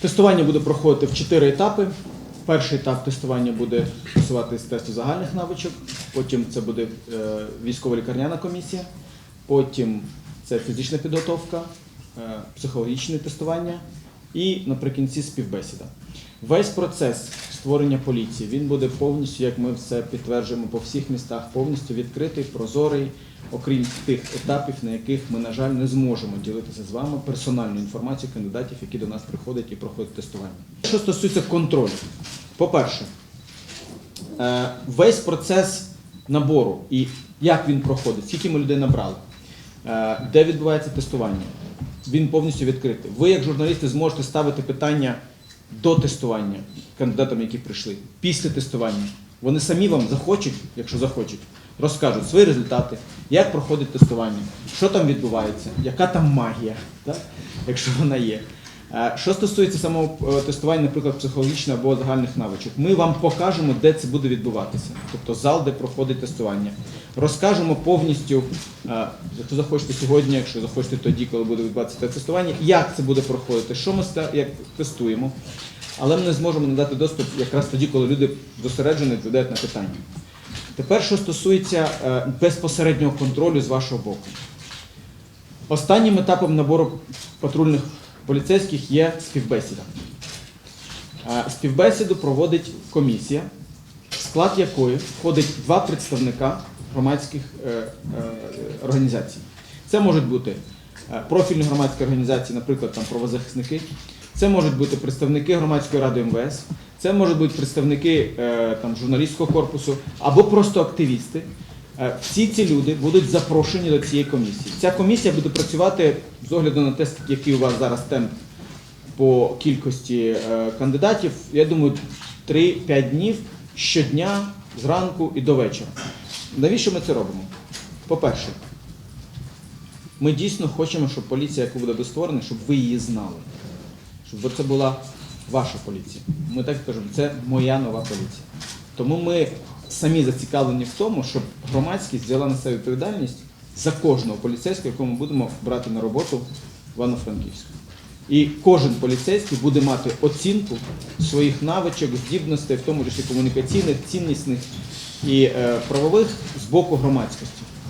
Тестування буде проходити в чотири етапи. Перший етап тестування буде стосуватись тесту загальних навичок, потім це буде е, військово-лікарняна комісія, потім це фізична підготовка, е, психологічне тестування і наприкінці співбесіда. Весь процес створення поліції він буде повністю, як ми все підтверджуємо по всіх містах, повністю відкритий, прозорий, окрім тих етапів, на яких ми, на жаль, не зможемо ділитися з вами персональну інформацію кандидатів, які до нас приходять і проходять тестування. Що стосується контролю, по-перше, е, весь процес набору і як він проходить, скільки ми людей набрали, е, де відбувається тестування, він повністю відкритий. Ви, як журналісти, зможете ставити питання до тестування кандидатам, які прийшли, після тестування. Вони самі вам захочуть, якщо захочуть, розкажуть свої результати, як проходить тестування, що там відбувається, яка там магія, так? якщо вона є. Е, Що стосується самого е, тестування, наприклад, психологічного або загальних навичок, ми вам покажемо, де це буде відбуватися, тобто зал, де проходить тестування. Розкажемо повністю, е, якщо захочете сьогодні, якщо захочете тоді, коли буде відбуватися те тестування, як це буде проходити, що ми як тестуємо. Але ми не зможемо надати доступ якраз тоді, коли люди зосереджено відповідають на питання. Тепер, що стосується е, безпосереднього контролю з вашого боку. Останнім етапом набору патрульних поліцейських є співбесіда. Е, Співбесіду проводить комісія, в склад якої входить два представника громадських е, організацій. Це можуть бути профільні громадські організації, наприклад, там правозахисники. Це можуть бути представники громадської ради МВС, це можуть бути представники е, там, журналістського корпусу або просто активісти. Е, Всі ці люди будуть запрошені до цієї комісії. Ця комісія буде працювати з огляду на те, який у вас зараз темп по кількості е, кандидатів. Я думаю, 3-5 днів щодня, зранку і до вечора. Навіщо ми це робимо? По-перше, ми дійсно хочемо, щоб поліція, яку буде створена, щоб ви її знали. Щоб це була ваша поліція. Ми так кажемо, це моя нова поліція. Тому ми самі зацікавлені в тому, щоб громадськість взяла на себе відповідальність за кожного поліцейського, якого ми будемо брати на роботу в Івано-Франківську. І кожен поліцейський буде мати оцінку своїх навичок, здібностей, в тому числі комунікаційних, ціннісних і е, правових з боку громадськості.